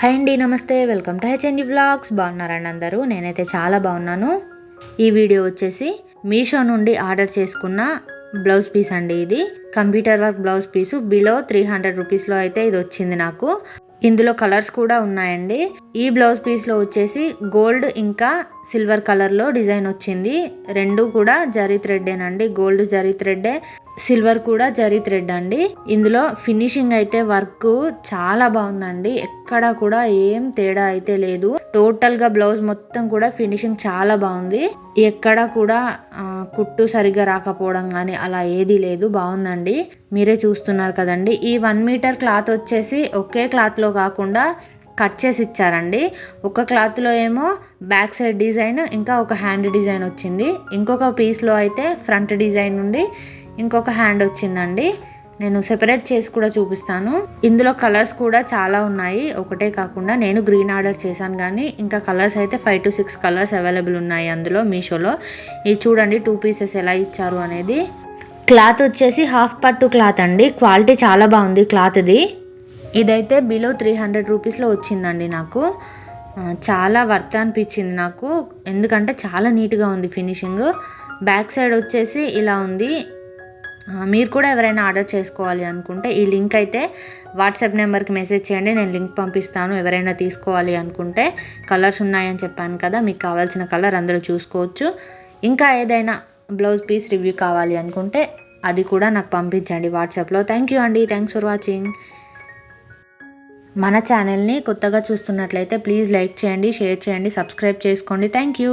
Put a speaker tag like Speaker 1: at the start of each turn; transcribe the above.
Speaker 1: Hi అండి నమస్తే. Welcome to HMD blogs బాగున్నారండి అందరూ? నేనైతే చాలా బాగున్నాను. ఈ వీడియో వచ్చేసి మీషో నుండి ఆర్డర్ చేసుకున్న బ్లౌజ్ పీస్ అండి ఇది. Computer work blouse piece. Below three hundred రూపీస్లో అయితే ఇది వచ్చింది నాకు. ఇందులో కలర్స్ కూడా ఉన్నాయండి. ఈ బ్లౌజ్ పీస్లో వచ్చేసి గోల్డ్ ఇంకా సిల్వర్ కలర్లో డిజైన్ వచ్చింది. రెండు కూడా జరీ థ్రెడ్డేనండి. గోల్డ్ జరీ థ్రెడ్డే సిల్వర్ కూడా జరీ థ్రెడ్ అండి. ఇందులో ఫినిషింగ్ అయితే వర్క్ చాలా బాగుందండి. ఎక్కడ కూడా ఏం తేడా అయితే లేదు. టోటల్గా బ్లౌజ్ మొత్తం కూడా ఫినిషింగ్ చాలా బాగుంది. ఎక్కడ కూడా కుట్టు సరిగ్గా రాకపోవడం కానీ అలా ఏది లేదు. బాగుందండి. మీరే చూస్తున్నారు కదండి. ఈ వన్ మీటర్ క్లాత్ వచ్చేసి ఒకే క్లాత్లో కాకుండా కట్ చేసి ఇచ్చారండి. ఒక క్లాత్లో ఏమో బ్యాక్ సైడ్ డిజైన్ ఇంకా ఒక హ్యాండ్ డిజైన్ వచ్చింది. ఇంకొక పీస్లో అయితే ఫ్రంట్ డిజైన్ నుండి ఇంకొక హ్యాండ్ వచ్చిందండి. నేను సెపరేట్ చేసి కూడా చూపిస్తాను. ఇందులో కలర్స్ కూడా చాలా ఉన్నాయి. ఒకటే కాకుండా నేను గ్రీన్ ఆర్డర్ చేశాను కానీ ఇంకా కలర్స్ అయితే five to six colours available ఉన్నాయి అందులో మీషోలో. ఇది చూడండి టూ పీసెస్ ఎలా ఇచ్చారు అనేది. క్లాత్ వచ్చేసి హాఫ్ పట్టు క్లాత్ అండి. క్వాలిటీ చాలా బాగుంది క్లాత్ది ఇదైతే బిలో త్రీ హండ్రెడ్ రూపీస్లో వచ్చిందండి నాకు. చాలా వర్త్ అనిపించింది నాకు. ఎందుకంటే చాలా నీట్గా ఉంది ఫినిషింగ్ బ్యాక్ సైడ్ వచ్చేసి ఇలా ఉంది. మీరు కూడా ఎవరైనా ఆర్డర్ చేసుకోవాలి అనుకుంటే ఈ లింక్ అయితే వాట్సాప్ నెంబర్కి మెసేజ్ చేయండి నేను లింక్ పంపిస్తాను. ఎవరైనా తీసుకోవాలి అనుకుంటే కలర్స్ ఉన్నాయని చెప్పాను కదా మీకు కావాల్సిన కలర్ అందరూ చూసుకోవచ్చు. ఇంకా ఏదైనా బ్లౌజ్ పీస్ రివ్యూ కావాలి అనుకుంటే అది కూడా నాకు పంపించండి వాట్సాప్లో. థ్యాంక్ యూ అండి. Thanks for watching. మన ఛానల్ని కొత్తగా చూస్తున్నట్లయితే ప్లీజ్ లైక్ చేయండి షేర్ చేయండి సబ్స్క్రైబ్ చేసుకోండి. Thank you.